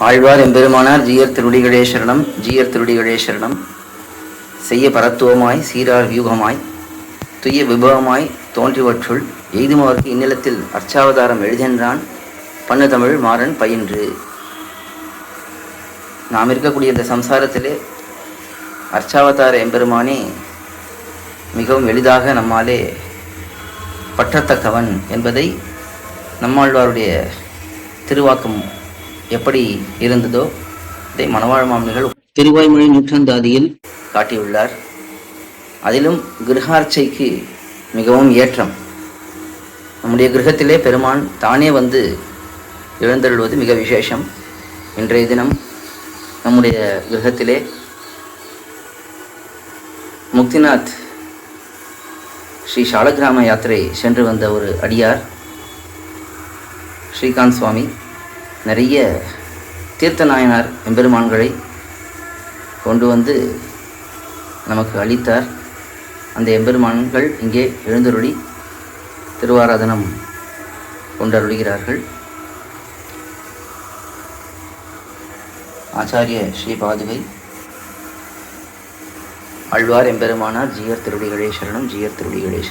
ஆழ்வார் எம்பெருமானார் ஜீயர் திருடிகளேஸ்வரனம் ஜீயர் திருடிகளேஸ்வரனம் செய்ய பரத்துவமாய் சீரார் வியூகமாய் துய்ய விபவமாய் தோன்றிவற்றுள் எய்துமவர்க்கு இந்நிலத்தில் அர்ச்சாவதாரம் எழுதென்றான் பண்ணு தமிழ் மாறன் பயின்று. நாம் இருக்கக்கூடிய இந்த சம்சாரத்திலே அர்ச்சாவதார எம்பெருமானே மிகவும் எளிதாக நம்மாலே பற்றத்தக்கவன் என்பதை நம்மாழ்வாருடைய திருவாக்கம் எப்படி இருந்ததோ இதை மணவாழ் மாமனிகள் திருவாய்மொழி நூற்றந்தாதியில் காட்டியுள்ளார். அதிலும் கிரகார்ச்சைக்கு மிகவும் ஏற்றம். நம்முடைய கிரகத்திலே பெருமான் தானே வந்து எழுந்தருள்வது மிக விசேஷம். இன்றைய தினம் நம்முடைய கிரகத்திலே முக்திநாத் ஸ்ரீ சாலக்கிராம யாத்திரை சென்று வந்த ஒரு அடியார் ஸ்ரீகாந்த் சுவாமி. நிறைய தீர்த்த நாயனார் எம்பெருமான்களை கொண்டு வந்து நமக்கு அளித்தார். அந்த எம்பெருமான்கள் இங்கே எழுந்தருளி திருவாராதனம் கொண்டருளுகிறார்கள். ஆச்சாரிய ஸ்ரீ பாதுகை. அழ்வார் எம்பெருமானார் ஜீயர் திருடிகளே ஜீயர் திருடிகளே